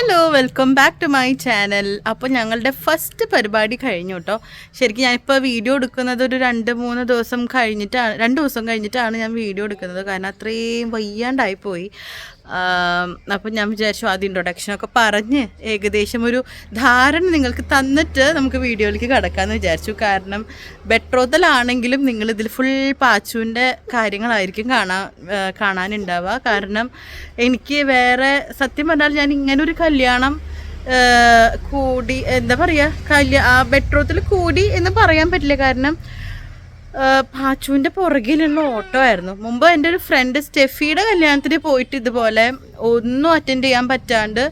Hello welcome back to my channel അപ്പോൾ ഞങ്ങളുടെ first പരിപാടി കഴിഞ്ഞു കേട്ടോ ശരിക്കും ഞാനിപ്പോൾ വീഡിയോ എടുക്കുന്നത് ഒരു രണ്ട് മൂന്ന് ദിവസം കഴിഞ്ഞിട്ടാണ് രണ്ട് ദിവസം കഴിഞ്ഞിട്ടാണ് ഞാൻ വീഡിയോ എടുക്കുന്നത്. കാരണം അത്രയും വയ്യാണ്ടായി പോയി. അപ്പം ഞാൻ വിചാരിച്ചു ആദ്യം ഇൻട്രൊഡക്ഷനൊക്കെ പറഞ്ഞ് ഏകദേശം ഒരു ധാരണ നിങ്ങൾക്ക് തന്നിട്ട് നമുക്ക് വീഡിയോയിലേക്ക് കിടക്കാമെന്ന് വിചാരിച്ചു. കാരണം ബെട്രോത്തലാണെങ്കിലും നിങ്ങളിതിൽ ഫുൾ പാച്ചുവിന്റെ കാര്യങ്ങളായിരിക്കും കാണാൻ കാണാനുണ്ടാവുക. കാരണം എനിക്ക് വേറെ സത്യം പറഞ്ഞാൽ ഞാൻ ഇങ്ങനൊരു കല്യാണം കൂടി എന്താ പറയുക കല്യാ ബെട്രോത്തിൽ കൂടി എന്ന് പറയാൻ പറ്റില്ല. കാരണം പാച്ചുവിന്റെ പുറകിലുള്ള ഓട്ടോ ആയിരുന്നു. മുമ്പ് എന്റെ ഒരു ഫ്രണ്ട് സ്റ്റെഫിയുടെ കല്യാണത്തിന് പോയിട്ട് ഇതുപോലെ ഒന്നും അറ്റൻഡ് ചെയ്യാൻ പറ്റാണ്ട്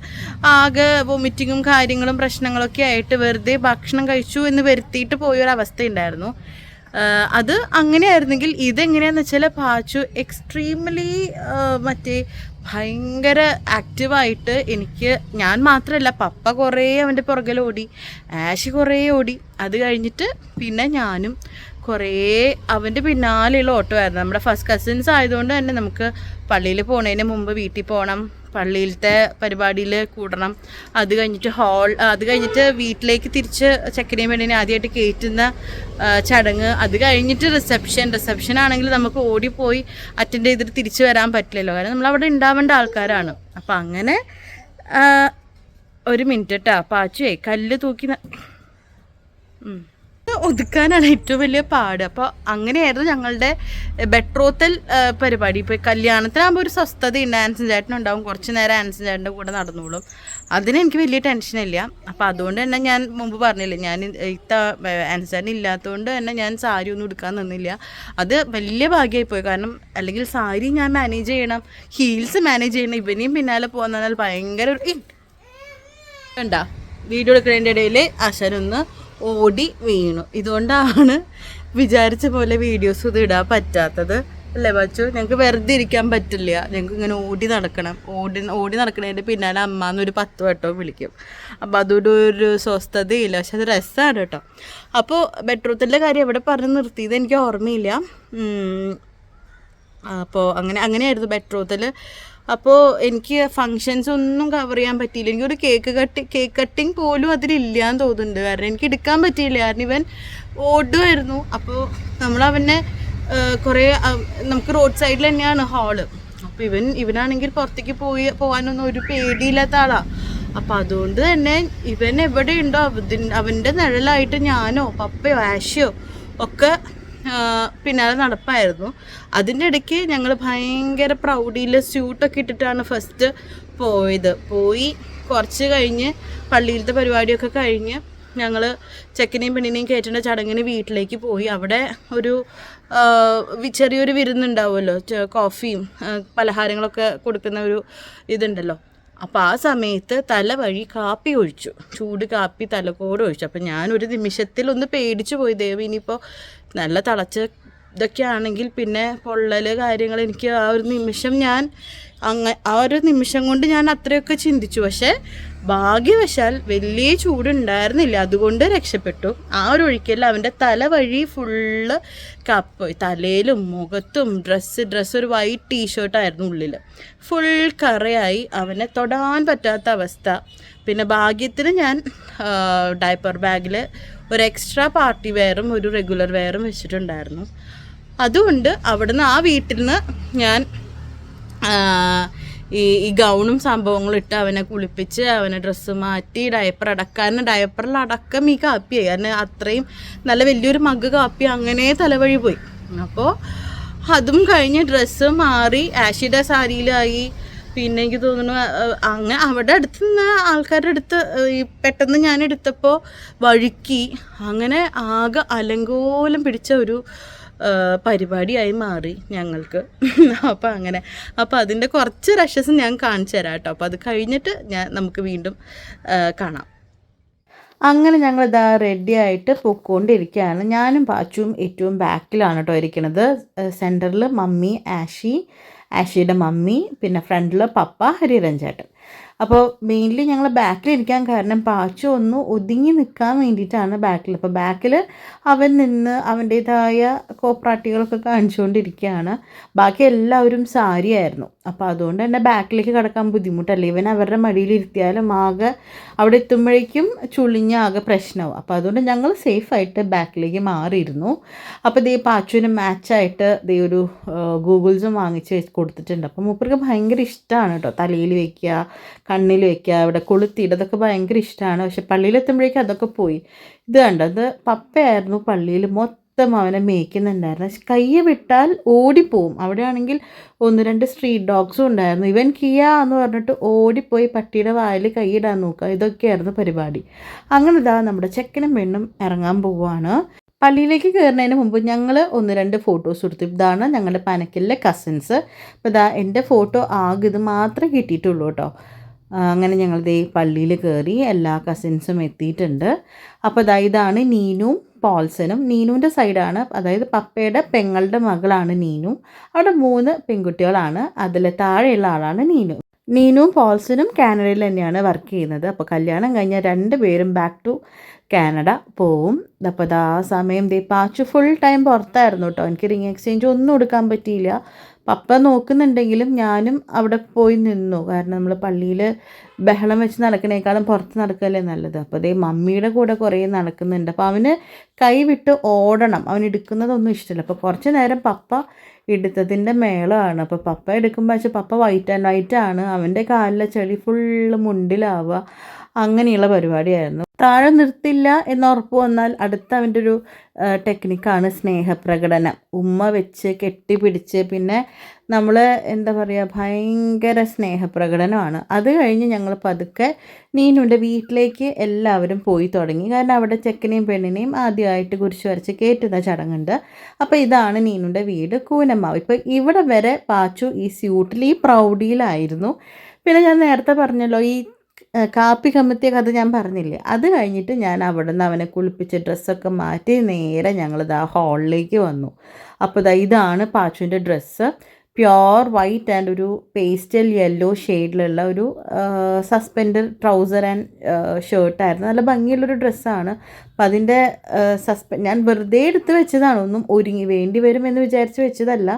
ആകെ വൊമിറ്റിങ്ങും കാര്യങ്ങളും പ്രശ്നങ്ങളൊക്കെ ആയിട്ട് വെറുതെ ഭക്ഷണം കഴിച്ചു എന്ന് വരുത്തിയിട്ട് പോയൊരവസ്ഥ ഉണ്ടായിരുന്നു ആഹ് അത് അങ്ങനെയായിരുന്നെങ്കിൽ ഇതെങ്ങനെയാന്ന് വെച്ചാൽ പാച്ചു എക്സ്ട്രീംലി മറ്റേ ഭയങ്കര ആക്റ്റീവായിട്ട് എനിക്ക് ഞാൻ മാത്രമല്ല പപ്പ കുറേ അവന്റെ പുറകിൽ ഓടി ആഷ് കുറേ ഓടി. അത് കഴിഞ്ഞിട്ട് പിന്നെ ഞാനും കുറേ അവന്റെ പിന്നാലെയുള്ള ഓട്ടോ ആയിരുന്നു. നമ്മുടെ ഫസ്റ്റ് കസിൻസ് ആയതുകൊണ്ട് തന്നെ നമുക്ക് പള്ളിയിൽ പോണതിന് മുമ്പ് വീട്ടിൽ പോകണം പള്ളിയിലത്തെ പരിപാടിയിൽ കൂടണം. അത് കഴിഞ്ഞിട്ട് ഹോൾ അത് കഴിഞ്ഞിട്ട് വീട്ടിലേക്ക് തിരിച്ച് ചെക്കനെയും പെണ്ണിനെ ആദ്യമായിട്ട് കയറ്റുന്ന ചടങ്ങ്. അത് കഴിഞ്ഞിട്ട് റിസപ്ഷൻ റിസപ്ഷൻ ആണെങ്കിൽ നമുക്ക് ഓടിപ്പോയി അറ്റൻഡ് ചെയ്തിട്ട് തിരിച്ചു വരാൻ പറ്റില്ലല്ലോ. കാരണം നമ്മൾ അവിടെ ഉണ്ടാവേണ്ട ആൾക്കാരാണ്. അപ്പം അങ്ങനെ ഒരു മിനിറ്റ് കേട്ടാ പാച്ചുവേ കല്ല് തൂക്കി. ഒതുക്കാനാണ് ഏറ്റവും വലിയ പാട്. അപ്പോൾ അങ്ങനെയായിരുന്നു ഞങ്ങളുടെ ബെട്രോത്തൽ പരിപാടി. ഇപ്പോൾ കല്യാണത്തിനാകുമ്പോൾ ഒരു സ്വസ്ഥതയുണ്ട്. ആൻസൺ ചേട്ടനുണ്ടാവും കുറച്ച് നേരം ആൻസൺ ചേട്ടന്റെ കൂടെ നടന്നോളും. അതിന് എനിക്ക് വലിയ ടെൻഷനില്ല അപ്പോൾ അതുകൊണ്ട് തന്നെ ഞാൻ മുമ്പ് പറഞ്ഞില്ലേ ഞാൻ ഇത്ത ആൻസൺ ചേട്ടൻ ഇല്ലാത്തതുകൊണ്ട് തന്നെ ഞാൻ സാരി ഒന്നും എടുക്കാൻ നിന്നില്ല. അത് വലിയ ഭാഗ്യമായി പോയി. കാരണം അല്ലെങ്കിൽ സാരി ഞാൻ മാനേജ് ചെയ്യണം. ഹീൽസ് മാനേജ് ചെയ്യണം. ഇവനെയും പിന്നാലെ പോകുന്നതിനാൽ ഭയങ്കര ഒരു കണ്ടാ? വീഡിയോ എടുക്കുന്നതിന്റെ ഇടയിൽ അശനൊന്ന് ഓടി വീണു. ഇതുകൊണ്ടാണ് വിചാരിച്ച പോലെ വീഡിയോസ് ഇത് ഇടാൻ പറ്റാത്തത്. അല്ലേ ബച്ചു? ഞങ്ങൾക്ക് വെറുതെ ഇരിക്കാൻ പറ്റില്ല. ഞങ്ങൾക്ക് ഇങ്ങനെ ഓടി നടക്കണം. ഓടി ഓടി നടക്കണതിന്റെ പിന്നാലെ അമ്മ എന്നൊരു പത്ത് വട്ടവും വിളിക്കും. അപ്പോൾ അതുകൊണ്ട് ഒരു സ്വസ്ഥതയില്ല. പക്ഷെ അത് രസമാണ് കേട്ടോ. അപ്പോൾ ബെഡ്റൂത്തിന്റെ കാര്യം എവിടെ പറഞ്ഞ് നിർത്തിയത് എനിക്ക് ഓർമ്മയില്ല. അപ്പോൾ അങ്ങനെ അങ്ങനെയായിരുന്നു ബെട്രോത്തിൽ അപ്പോൾ എനിക്ക് ഫങ്ഷൻസ് ഒന്നും കവർ ചെയ്യാൻ പറ്റിയില്ല. എനിക്കൊരു കേക്ക് കട്ടി കേക്ക് കട്ടിങ് പോലും അതിലില്ലാന്ന് തോന്നുന്നുണ്ട്. കാരണം എനിക്ക് എടുക്കാൻ പറ്റിയില്ല. കാരണം ഇവൻ ഓടുമായിരുന്നു അപ്പോൾ നമ്മൾ അവനെ കുറേ നമുക്ക് റോഡ് സൈഡിൽ തന്നെയാണ് ഹാൾ അപ്പോൾ ഇവൻ ഇവനാണെങ്കിൽ പുറത്തേക്ക് പോയി പോകാനൊന്നും ഒരു പേടിയില്ലാത്ത ആളാണ് അപ്പം അതുകൊണ്ട് തന്നെ ഇവൻ എവിടെയുണ്ടോ? അവൻ അവന്റെ നിഴലായിട്ട് ഞാനോ പപ്പയോ ആശയോ ഒക്കെ പിന്നാലെ നടപ്പായിരുന്നു. അതിന്റെ ഇടയ്ക്ക് ഞങ്ങൾ ഭയങ്കര പ്രൗഡിയിൽ സ്യൂട്ടൊക്കെ ഇട്ടിട്ടാണ് ഫസ്റ്റ് പോയത്. പോയി കുറച്ച് കഴിഞ്ഞ് പള്ളിയിലത്തെ പരിപാടിയൊക്കെ കഴിഞ്ഞ് ഞങ്ങൾ ചെക്കനെയും പെണ്ണിനെയും കയറ്റേണ്ട ചടങ്ങിന് വീട്ടിലേക്ക് പോയി. അവിടെ ഒരു ചെറിയൊരു വിരുന്നുണ്ടാവുമല്ലോ കോഫിയും പലഹാരങ്ങളൊക്കെ കൊടുക്കുന്ന ഒരു ഇതുണ്ടല്ലോ. അപ്പോൾ ആ സമയത്ത് തല വഴി കാപ്പി ഒഴിച്ചു. ചൂട് കാപ്പി തലക്കോട് ഒഴിച്ചു. അപ്പം ഞാനൊരു നിമിഷത്തിൽ ഒന്ന് പേടിച്ചു പോയി. ദേവി ഇനിയിപ്പോൾ നല്ല തിളച്ച് ഇതൊക്കെ ആണെങ്കിൽ പിന്നെ പൊള്ളൽ കാര്യങ്ങൾ എനിക്ക് ആ ഒരു നിമിഷം ഞാൻ അങ്ങ ആ ഒരു നിമിഷം കൊണ്ട് ഞാൻ അത്രയൊക്കെ ചിന്തിച്ചു. പക്ഷേ ഭാഗ്യവശാൽ വലിയ ചൂടുണ്ടായിരുന്നില്ല. അതുകൊണ്ട് രക്ഷപ്പെട്ടു. ആ ഒരു ഒഴിക്കൽ അവന്റെ തല വഴി ഫുള്ള് കപ്പ് തലയിലും മുഖത്തും ഡ്രസ്സ് ഡ്രസ്സ് ഒരു വൈറ്റ് ടീഷർട്ടായിരുന്നു ഉള്ളിൽ. ഫുൾ കറയായി അവനെ തൊടാൻ പറ്റാത്ത അവസ്ഥ. പിന്നെ ഭാഗ്യത്തിന് ഞാൻ ഡയപ്പർ ബാഗിൽ ഒരു എക്സ്ട്രാ പാർട്ടി വെയറും ഒരു റെഗുലർ വെയറും വെച്ചിട്ടുണ്ടായിരുന്നു. അതുകൊണ്ട് അവിടുന്ന് ആ വീട്ടിൽ നിന്ന് ഞാൻ ഈ ഈ ഗൗണും സംഭവങ്ങളും ഇട്ട് അവനെ കുളിപ്പിച്ച് അവനെ ഡ്രസ്സ് മാറ്റി ഡയപ്പർ അടക്കാൻ. ഡയപ്പറിൽ അടക്കം ഈ കാപ്പിയായി കാരണം അത്രയും നല്ല വലിയൊരു മഗ് കാപ്പി അങ്ങനെ തലവഴി പോയി. അപ്പോൾ അതും കഴിഞ്ഞ് ഡ്രസ്സ് മാറി ആഷിഡ സാരിയിലായി. പിന്നെ എനിക്ക് തോന്നുന്നു അങ്ങനെ അവിടെ അടുത്ത് നിന്ന് ആൾക്കാരുടെ അടുത്ത് ഈ പെട്ടെന്ന് ഞാൻ എടുത്തപ്പോൾ വഴുക്കി അങ്ങനെ ആകെ അലങ്കോലം പിടിച്ച ഒരു പരിപാടിയായി മാറി ഞങ്ങൾക്ക്. അപ്പോൾ അങ്ങനെ അപ്പോൾ അതിന്റെ കുറച്ച് റഷസ് ഞാൻ കാണിച്ചു തരാം കേട്ടോ. അപ്പോൾ അത് കഴിഞ്ഞിട്ട് ഞാൻ നമുക്ക് വീണ്ടും കാണാം. അങ്ങനെ ഞങ്ങൾ ഇതാ റെഡി ആയിട്ട് പൊക്കോണ്ടിരിക്കുകയാണ്. ഞാനും പാച്ചുവും ഏറ്റവും ബാക്കിലാണ് കേട്ടോ ഇരിക്കുന്നത് സെന്ററിൽ മമ്മി ആഷി ആഷിയുടെ മമ്മി പിന്നെ ഫ്രണ്ടിൽ പപ്പ ഹരിരഞ്ജേട്ടൻ അപ്പോൾ മെയിൻലി ഞങ്ങൾ ബാക്കിൽ ഇരിക്കാൻ കാരണം പാച്ചു ഒന്ന് ഒതുങ്ങി നിൽക്കാൻ വേണ്ടിയിട്ടാണ് ബാക്കിൽ അപ്പോൾ ബാക്കിൽ അവൻ നിന്ന് അവന്റേതായ കോപ്രാട്ടികളൊക്കെ കാണിച്ചുകൊണ്ടിരിക്കുകയാണ്. ബാക്കി എല്ലാവരും സാരിയായിരുന്നു. അപ്പോൾ അതുകൊണ്ട് തന്നെ ബാക്കിലേക്ക് കിടക്കാൻ ബുദ്ധിമുട്ടല്ലേ? ഇവൻ അവരുടെ മടിയിലിരുത്തിയാലും ആകെ അവിടെ എത്തുമ്പോഴേക്കും ചുളിഞ്ഞ ആകെ പ്രശ്നമാവും അപ്പോൾ അതുകൊണ്ട് ഞങ്ങൾ സേഫായിട്ട് ബാക്കിലേക്ക് മാറിയിരുന്നു. അപ്പോൾ ദേ പാച്ചുവിന് മാച്ചായിട്ട് ദേ ഒരു ഗൂഗിൾസും വാങ്ങിച്ച് കൊടുത്തിട്ടുണ്ട്. അപ്പോൾ മൂപ്പർക്ക് ഭയങ്കര ഇഷ്ടമാണ് കേട്ടോ തലയിൽ വെക്കുക കണ്ണിൽ വെക്കുക അവിടെ കൊളുത്തിയിട്ട് അതൊക്കെ ഭയങ്കര ഇഷ്ടമാണ്. പക്ഷെ പള്ളിയിലെത്തുമ്പോഴേക്കും അതൊക്കെ പോയി. ഇത് കണ്ടോ? അത് പപ്പയായിരുന്നു പള്ളിയിൽ. മൊത്തം അവനെ മേയ്ക്കുന്നുണ്ടായിരുന്നു. കൈ വിട്ടാൽ ഓടിപ്പോവും. അവിടെയാണെങ്കിൽ ഒന്ന് രണ്ട് സ്ട്രീറ്റ് ഡോഗ്സും ഉണ്ടായിരുന്നു. ഇവൻ കിയ എന്ന് പറഞ്ഞിട്ട് ഓടിപ്പോയി പട്ടിയുടെ വായിൽ കൈയിടാൻ നോക്കുക. ഇതൊക്കെയായിരുന്നു പരിപാടി. അങ്ങനെ ഇതാ നമ്മുടെ ചെക്കനും പെണ്ണും ഇറങ്ങാൻ പോവുകയാണ്. പള്ളിയിലേക്ക് കയറുന്നതിന് മുമ്പ് ഞങ്ങൾ ഒന്ന് രണ്ട് ഫോട്ടോസ് എടുത്തു. ഇതാണ് ഞങ്ങളുടെ പനക്കലിലെ കസിൻസ്. അപ്പോൾ ഇതാ എന്റെ ഫോട്ടോ ആകെ ഇത് മാത്രമേ കിട്ടിയിട്ടുള്ളൂ കേട്ടോ. അങ്ങനെ ഞങ്ങൾ ദേ പള്ളിയിൽ കയറി എല്ലാ കസിൻസും എത്തിയിട്ടുണ്ട്. അപ്പോൾ ദാ ഇതാണ് നീനും പോൾസനും നീനുവിന്റെ സൈഡാണ് അതായത് പപ്പയുടെ പെങ്ങളുടെ മകളാണ് നീനു. അവിടെ മൂന്ന് പെൺകുട്ടികളാണ് അതിൽ താഴെയുള്ള ആളാണ് നീനു. നീനും പോൾസനും കാനഡയിൽ തന്നെയാണ് വർക്ക് ചെയ്യുന്നത്. അപ്പോൾ കല്യാണം കഴിഞ്ഞാൽ രണ്ട് പേരും ബാക്ക് ടു കാനഡ പോവും. അപ്പോൾ ദാ ആ സമയം ദേ പാച്ചു ഫുൾ ടൈം പുറത്തായിരുന്നു കേട്ടോ എനിക്ക് റിംഗ് എക്സ്ചേഞ്ച് ഒന്നും എടുക്കാൻ പറ്റിയില്ല. പപ്പ നോക്കുന്നുണ്ടെങ്കിലും ഞാനും അവിടെ പോയി നിന്നു. കാരണം നമ്മൾ പള്ളിയിൽ ബഹളം വെച്ച് നടക്കണേക്കാളും പുറത്ത് നടക്കല്ലേ നല്ലത്. അപ്പോൾ അതേ മമ്മിയുടെ കൂടെ കുറേ നടക്കുന്നുണ്ട്. അപ്പോൾ അവന് കൈ വിട്ട് ഓടണം. അവൻ എടുക്കുന്നതൊന്നും ഇഷ്ടമില്ല അപ്പോൾ കുറച്ച് നേരം പപ്പ എടുത്തതിന്റെ മേളമാണ് അപ്പോൾ പപ്പ എടുക്കുമ്പോൾ വെച്ചാൽ പപ്പ വൈറ്റ് ആൻഡ് വൈറ്റ് ആണ്. അവന്റെ കാലിലെ ചെളി ഫുള്ള് മുണ്ടിലാവുക. അങ്ങനെയുള്ള പരിപാടിയായിരുന്നു. താഴെ നിർത്തില്ല എന്ന് ഉറപ്പ് വന്നാൽ അടുത്ത അവന്റെ ഒരു ടെക്നിക്കാണ് സ്നേഹപ്രകടനം. ഉമ്മ വെച്ച് കെട്ടിപ്പിടിച്ച് പിന്നെ നമ്മൾ എന്താ പറയുക ഭയങ്കര സ്നേഹപ്രകടനമാണ്. അത് കഴിഞ്ഞ് ഞങ്ങൾ പതുക്കെ നീനുന്റെ വീട്ടിലേക്ക് എല്ലാവരും പോയി തുടങ്ങി. കാരണം അവിടെ ചെക്കനെയും പെണ്ണിനെയും ആദ്യമായിട്ട് കുരിശ് വരച്ച് കയറ്റുന്ന ചടങ്ങുണ്ട്. അപ്പോൾ ഇതാണ് നീനുന്റെ വീട് കൂനമ്മാവ് ഇപ്പോൾ ഇവിടെ വരെ പാച്ചു ഈ സ്യൂട്ടിൽ ഈ പ്രൗഢിയിലായിരുന്നു. പിന്നെ ഞാൻ നേരത്തെ പറഞ്ഞല്ലോ ഈ കാപ്പി കമ്മത്തിയ കഥ ഞാൻ പറഞ്ഞില്ലേ? അത് കഴിഞ്ഞിട്ട് ഞാൻ അവിടെ നിന്ന് അവനെ കുളിപ്പിച്ച് ഡ്രസ്സൊക്കെ മാറ്റി നേരെ ഞങ്ങൾ ആ ഹാളിലേക്ക് വന്നു. അപ്പോൾ ഇതാ ഇതാണ് പാച്ചുവിന്റെ ഡ്രസ്സ്. പ്യോർ വൈറ്റ് ആൻഡ് ഒരു പേസ്റ്റൽ യെല്ലോ ഷെയ്ഡിലുള്ള ഒരു സസ്പെൻഡർ ട്രൗസർ ആൻഡ് ഷർട്ടായിരുന്നു നല്ല ഭംഗിയുള്ളൊരു ഡ്രസ്സാണ്. അപ്പം അതിന്റെ സസ്പെ ഞാൻ വെറുതെ എടുത്ത് വെച്ചതാണ്. ഒന്നും ഒരുങ്ങി വേണ്ടി വരുമെന്ന് വിചാരിച്ച് വെച്ചതല്ല.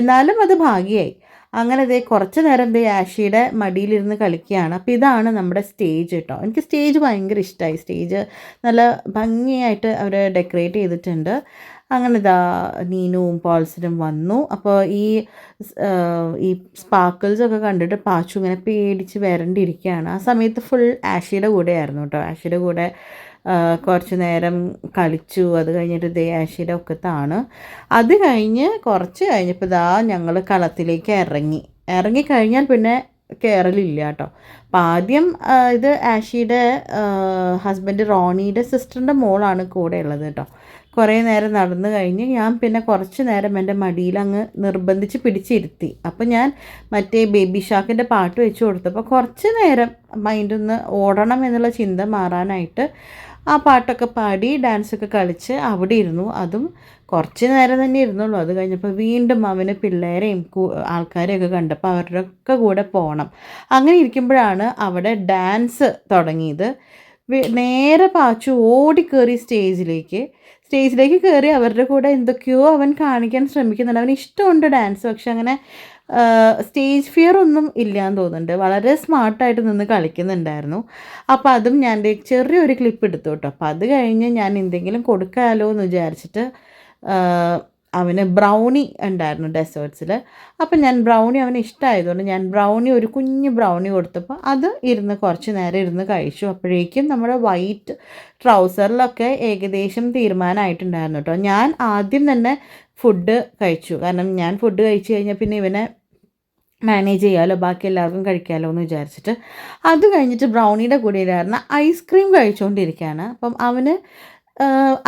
എന്നാലും അത് ഭാഗ്യമായി അങ്ങനെ ദേ കുറച്ച് നേരം ദേ ആഷിയുടെ മടിയിലിരുന്ന് കളിക്കുകയാണ്. അപ്പോൾ ഇതാണ് നമ്മുടെ സ്റ്റേജ് കേട്ടോ. എനിക്ക് സ്റ്റേജ് ഭയങ്കര ഇഷ്ടമായി സ്റ്റേജ് നല്ല ഭംഗിയായിട്ട് അവർ ഡെക്കറേറ്റ് ചെയ്തിട്ടുണ്ട്. അങ്ങനെ ഇതാ നീനുവും പോൾസിനും വന്നു. അപ്പോൾ ഈ ഈ സ്പാർക്കിൾസ് ഒക്കെ കണ്ടിട്ട് പാച്ചു ഇങ്ങനെ പേടിച്ച് വരണ്ടിരിക്കുകയാണ്. ആ സമയത്ത് ഫുൾ ആഷിയുടെ കൂടെയായിരുന്നു കേട്ടോ. ആഷിയുടെ കൂടെ കുറച്ച് നേരം കളിച്ചു. അത് കഴിഞ്ഞിട്ട് ദേ ഒക്കെ ഒക്കത്താണ്. അത് കഴിഞ്ഞ് കുറച്ച് കഴിഞ്ഞപ്പോൾ ഇതാ ഞങ്ങൾ കളത്തിലേക്ക് ഇറങ്ങി. ഇറങ്ങി കഴിഞ്ഞാൽ പിന്നെ കയറലില്ല കേട്ടോ. അപ്പം ആദ്യം ഇത് ആഷിയുടെ ഹസ്ബൻഡ് റോണിയുടെ സിസ്റ്ററിന്റെ മോളാണ് കൂടെ ഉള്ളത് കേട്ടോ. കുറേ നേരം നടന്നു കഴിഞ്ഞ് ഞാൻ പിന്നെ കുറച്ച് നേരം എന്റെ മടിയിൽ അങ്ങ് നിർബന്ധിച്ച് പിടിച്ചിരുത്തി. അപ്പം ഞാൻ മറ്റേ ബേബി ഷാക്കിന്റെ പാട്ട് വെച്ച് കൊടുത്തപ്പോൾ കുറച്ച് നേരം മൈൻഡ് ഒന്ന് ഓടണം എന്നുള്ള ചിന്ത മാറാനായിട്ട് ആ പാട്ടൊക്കെ പാടി ഡാൻസൊക്കെ കളിച്ച് അവിടെ ഇരുന്നു. അതും കുറച്ച് നേരം തന്നെ ഇരുന്നുള്ളൂ. അത് കഴിഞ്ഞപ്പോൾ വീണ്ടും അവന് പിള്ളേരെയും ആൾക്കാരെയൊക്കെ കണ്ടപ്പോൾ അവരുടെ ഒക്കെ കൂടെ പോകണം അങ്ങനെ ഇരിക്കുമ്പോഴാണ് അവിടെ ഡാൻസ് തുടങ്ങിയത്. നേരെ പാച്ചു ഓടിക്കേറി സ്റ്റേജിലേക്ക്. സ്റ്റേജിലേക്ക് കയറി അവരുടെ കൂടെ എന്തൊക്കെയോ അവൻ കാണിക്കാൻ ശ്രമിക്കുന്നുണ്ട്. അവന് ഇഷ്ടമുണ്ട് ഡാൻസ് പക്ഷെ അങ്ങനെ സ്റ്റേജ് ഫിയർ ഒന്നും ഇല്ലയെന്ന് തോന്നുന്നുണ്ട്. വളരെ സ്മാർട്ടായിട്ട് നിന്ന് കളിക്കുന്നുണ്ടായിരുന്നു. അപ്പോൾ അതും ഞാൻ ചെറിയൊരു ക്ലിപ്പ് എടുത്തു കേട്ടോ. അപ്പോൾ അത് കഴിഞ്ഞ് ഞാൻ എന്തെങ്കിലും കൊടുക്കാമല്ലോ എന്ന് വിചാരിച്ചിട്ട് അവന് ബ്രൗണി ഉണ്ടായിരുന്നു ഡെസേർട്സിൽ അപ്പം ഞാൻ ബ്രൗണി അവന് ഇഷ്ടമായതുകൊണ്ട് ഞാൻ ബ്രൗണി ഒരു കുഞ്ഞ് ബ്രൗണി കൊടുത്തപ്പോൾ അത് ഇരുന്ന് കുറച്ച് നേരം ഇരുന്ന് കഴിച്ചു. അപ്പോഴേക്കും നമ്മുടെ വൈറ്റ് ട്രൗസറിലൊക്കെ ഏകദേശം തീരുമാനമായിട്ടുണ്ടായിരുന്നു കേട്ടോ. ഞാൻ ആദ്യം തന്നെ ഫുഡ് കഴിച്ചു. കാരണം ഞാൻ ഫുഡ് കഴിച്ചു കഴിഞ്ഞാൽ പിന്നെ ഇവനെ മാനേജ് ചെയ്യാമല്ലോ ബാക്കി എല്ലാവർക്കും കഴിക്കാമല്ലോ എന്ന് വിചാരിച്ചിട്ട്. അത് കഴിഞ്ഞിട്ട് ബ്രൗണിയുടെ കൂടെ ഇരുന്ന ഐസ്ക്രീം കഴിച്ചുകൊണ്ടിരിക്കുകയാണ് അപ്പം അവന്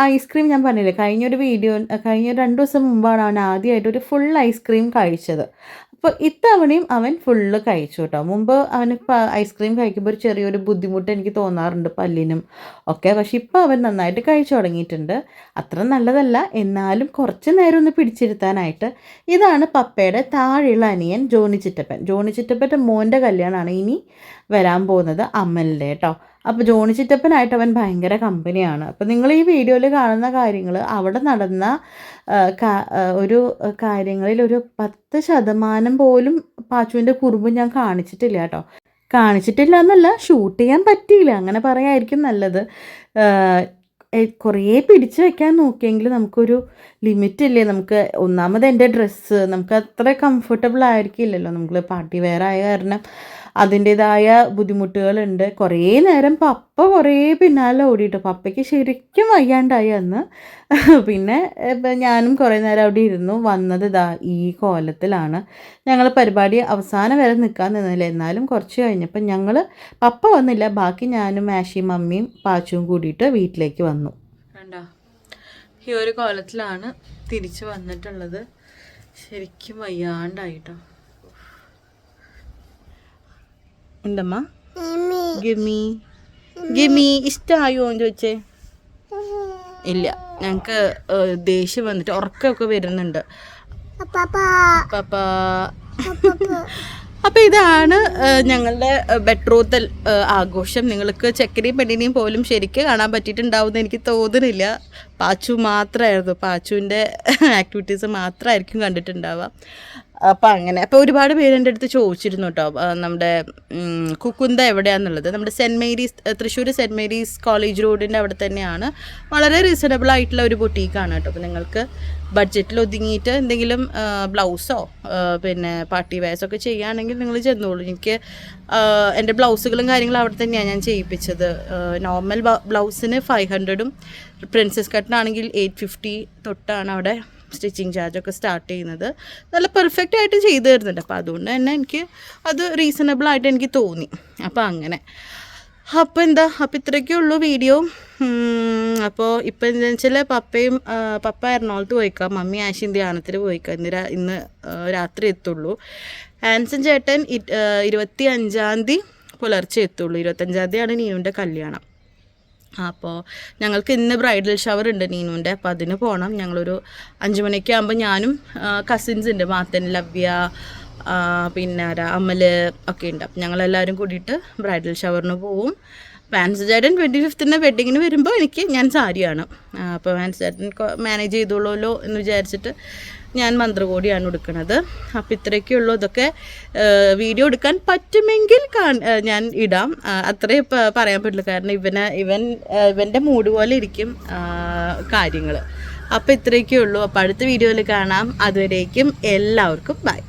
ഐസ്ക്രീം ഞാൻ പറഞ്ഞില്ലേ കഴിഞ്ഞൊരു വീഡിയോ കഴിഞ്ഞ രണ്ട് ദിവസം മുമ്പാണ് അവൻ ആദ്യമായിട്ട് ഒരു ഫുൾ ഐസ്ക്രീം കഴിച്ചത്. അപ്പോൾ ഇത്തവണയും അവൻ ഫുള്ള് കഴിച്ചു കേട്ടോ. മുമ്പ് അവന് ഐസ്ക്രീം കഴിക്കുമ്പോൾ ഒരു ചെറിയൊരു ബുദ്ധിമുട്ട് എനിക്ക് തോന്നാറുണ്ട് പല്ലിനും ഒക്കെ. പക്ഷെ ഇപ്പോൾ അവൻ നന്നായിട്ട് കഴിച്ചു തുടങ്ങിയിട്ടുണ്ട്. അത്ര നല്ലതല്ല. എന്നാലും കുറച്ച് നേരം ഒന്ന് പിടിച്ചിരുത്താനായിട്ട് ഇതാണ് പപ്പയുടെ താഴെയുള്ള അനിയൻ ജോണി ചിറ്റപ്പൻ. ജോണി ചിറ്റപ്പന്റെ മോന്റെ കല്യാണമാണ് ഇനി വരാൻ പോകുന്നത് അമ്മലിന്റെ കേട്ടോ. അപ്പോൾ ജോണി ചിറ്റപ്പനായിട്ട് അവൻ ഭയങ്കര കമ്പനിയാണ്. അപ്പോൾ നിങ്ങൾ ഈ വീഡിയോയിൽ കാണുന്ന കാര്യങ്ങൾ അവിടെ നടന്ന ഒരു കാര്യങ്ങളിൽ ഒരു പത്ത് ശതമാനം പോലും പാച്ചുവിന്റെ കുറുമ്പ് ഞാൻ കാണിച്ചിട്ടില്ല കേട്ടോ. കാണിച്ചിട്ടില്ല എന്നല്ല ഷൂട്ട് ചെയ്യാൻ പറ്റിയില്ല. അങ്ങനെ പറയായിരിക്കും നല്ലത്. കുറേ പിടിച്ചു വെക്കാൻ നോക്കിയെങ്കിൽ നമുക്കൊരു ലിമിറ്റ് ഇല്ലേ നമുക്ക് ഒന്നാമത് എന്റെ ഡ്രസ്സ് നമുക്ക് അത്ര കംഫർട്ടബിൾ ആയിരിക്കില്ലല്ലോ. നമ്മൾ പാർട്ടി വെയർ ആയ കാരണം. അതിന്റേതായ ബുദ്ധിമുട്ടുകളുണ്ട്. കുറേ നേരം പപ്പ കുറേ പിന്നാലെ ഓടിയിട്ടു പപ്പയ്ക്ക് ശരിക്കും വയ്യാണ്ടായി അന്ന്. പിന്നെ ഞാനും കുറേ നേരം അവിടെ ഇരുന്നു. വന്നത് ഇതാ ഈ കോലത്തിലാണ്. ഞങ്ങൾ പരിപാടി അവസാനം വരെ നിൽക്കാൻ നിന്നില്ല. എന്നാലും കുറച്ച് കഴിഞ്ഞപ്പോൾ ഞങ്ങൾ പപ്പ വന്നില്ല. ബാക്കി ഞാനും മാഷിയും മമ്മിയും പാച്ചും കൂടിയിട്ട് വീട്ടിലേക്ക് വന്നു. കണ്ടോ? ഈ ഒരു കോലത്തിലാണ് തിരിച്ചു വന്നിട്ടുള്ളത്. ശരിക്കും വയ്യാണ്ടായിട്ടോ. ഉണ്ടമ്മ? ഗിമി ഗിമി ഇഷ്ടമായോ എന്ന് ചോദിച്ചേ? ഇല്ല ഞങ്ങൾക്ക് ദേഷ്യം വന്നിട്ട് ഉറക്കമൊക്കെ വരുന്നുണ്ട്. പപ്പ അപ്പൊ ഇതാണ് ഞങ്ങളുടെ ബെട്രോത്തൽ ആഘോഷം. നിങ്ങൾക്ക് ചെക്കനെയും പെണ്ണിനെയും പോലും ശരിക്ക് കാണാൻ പറ്റിയിട്ടുണ്ടാവുമെന്ന് എനിക്ക് തോന്നുന്നില്ല. പാച്ചു മാത്രമായിരുന്നു പാച്ചുവിന്റെ ആക്ടിവിറ്റീസ് മാത്രമായിരിക്കും കണ്ടിട്ടുണ്ടാവുക. അപ്പം അങ്ങനെ അപ്പോൾ ഒരുപാട് പേര് എന്റെ അടുത്ത് ചോദിച്ചിരുന്നു കേട്ടോ നമ്മുടെ കുക്കുന്ത എവിടെയാണെന്നുള്ളത് നമ്മുടെ Saint Mary's Thrissur Saint Mary's college റോഡിന്റെ അവിടെ തന്നെയാണ്. വളരെ റീസണബിൾ ആയിട്ടുള്ള ഒരു ബൊട്ടീക്കാണ് കേട്ടോ അപ്പോൾ നിങ്ങൾക്ക് ബഡ്ജറ്റിൽ ഒതുങ്ങിയിട്ട് എന്തെങ്കിലും ബ്ലൗസോ പിന്നെ പാർട്ടി വെയർസോ ഒക്കെ ചെയ്യുകയാണെങ്കിൽ നിങ്ങൾ ചെന്നോളൂ. എനിക്ക് എന്റെ ബ്ലൗസുകളും കാര്യങ്ങളും അവിടെ തന്നെയാണ് ഞാൻ ചെയ്യിപ്പിച്ചത്. നോർമൽ ബ്ലൗസിന് ഫൈവ് ഹൺഡ്രഡും പ്രിൻസസ് കട്ടിനാണെങ്കിൽ എയ്റ്റ് ഫിഫ്റ്റി തൊട്ടാണ് അവിടെ സ്റ്റിച്ചിങ് ചാർജൊക്കെ സ്റ്റാർട്ട് ചെയ്യുന്നത്. നല്ല പെർഫെക്റ്റ് ആയിട്ട് ചെയ്തു തരുന്നുണ്ട്. അപ്പോൾ അതുകൊണ്ട് തന്നെ എനിക്ക് അത് റീസണബിൾ ആയിട്ട് എനിക്ക് തോന്നി. അപ്പോൾ അങ്ങനെ. അപ്പോൾ എന്താ? അപ്പോൾ ഇത്രയൊക്കെ ഉള്ളൂ വീഡിയോ. അപ്പോൾ ഇപ്പം എന്താ വെച്ചാൽ പപ്പയും പപ്പ എറണാകുളത്ത് പോയിക്കാം. മമ്മി ആശി ധ്യാനത്തിൽ പോയിക്കാം. ഇന്ന് ഇന്ന് രാത്രി എത്തുള്ളൂ. ആൻസൺ ചേട്ടൻ ഇരുപത്തി അഞ്ചാം തീയതി പുലർച്ചെ എത്തുള്ളൂ. ഇരുപത്തഞ്ചാം തീയതിയാണ് നീനുവിന്റെ കല്യാണം. അപ്പോൾ ഞങ്ങൾക്ക് ഇന്ന് ബ്രൈഡൽ ഷവർ ഉണ്ട് നീനുവിന്റെ അപ്പോൾ അതിന് പോകണം ഞങ്ങളൊരു അഞ്ച് മണിയൊക്കെ ആകുമ്പോൾ ഞാനും കസിൻസ് ഉണ്ട്. മാത്തൻ ലവ്യ പിന്നെ ആരാ? അമൽ ഒക്കെ ഉണ്ട്. അപ്പം ഞങ്ങളെല്ലാവരും കൂടിയിട്ട് ബ്രൈഡൽ ഷവറിന് പോവും. ഫാൻസ് ചേട്ടൻ ട്വന്റി ഫിഫ്ത്തിന് വെഡിങ്ങിന് വരുമ്പോൾ എനിക്ക് ഞാൻ സാരിയാണ് അപ്പോൾ ഫാൻസ് ചേട്ടൻ മാനേജ് ചെയ്തോളൂല്ലോ എന്ന് വിചാരിച്ചിട്ട് ഞാൻ മന്ത്രകോടിയാണ് എടുക്കുന്നത് അപ്പോൾ ഇത്രയൊക്കെ ഉള്ളൂ. ഇതൊക്കെ വീഡിയോ എടുക്കാൻ പറ്റുമെങ്കിൽ ഞാൻ ഇടാം. അത്രേ പറയാൻ പറ്റില്ല കാരണം ഇവന് ഇവൻ ഇവന്റെ മൂഡ് പോലെ ഇരിക്കും കാര്യങ്ങൾ അപ്പോൾ ഇത്രയൊക്കെ ഉള്ളൂ. അപ്പോൾ അടുത്ത വീഡിയോയിൽ കാണാം. അതുവരേക്കും എല്ലാവർക്കും ബൈ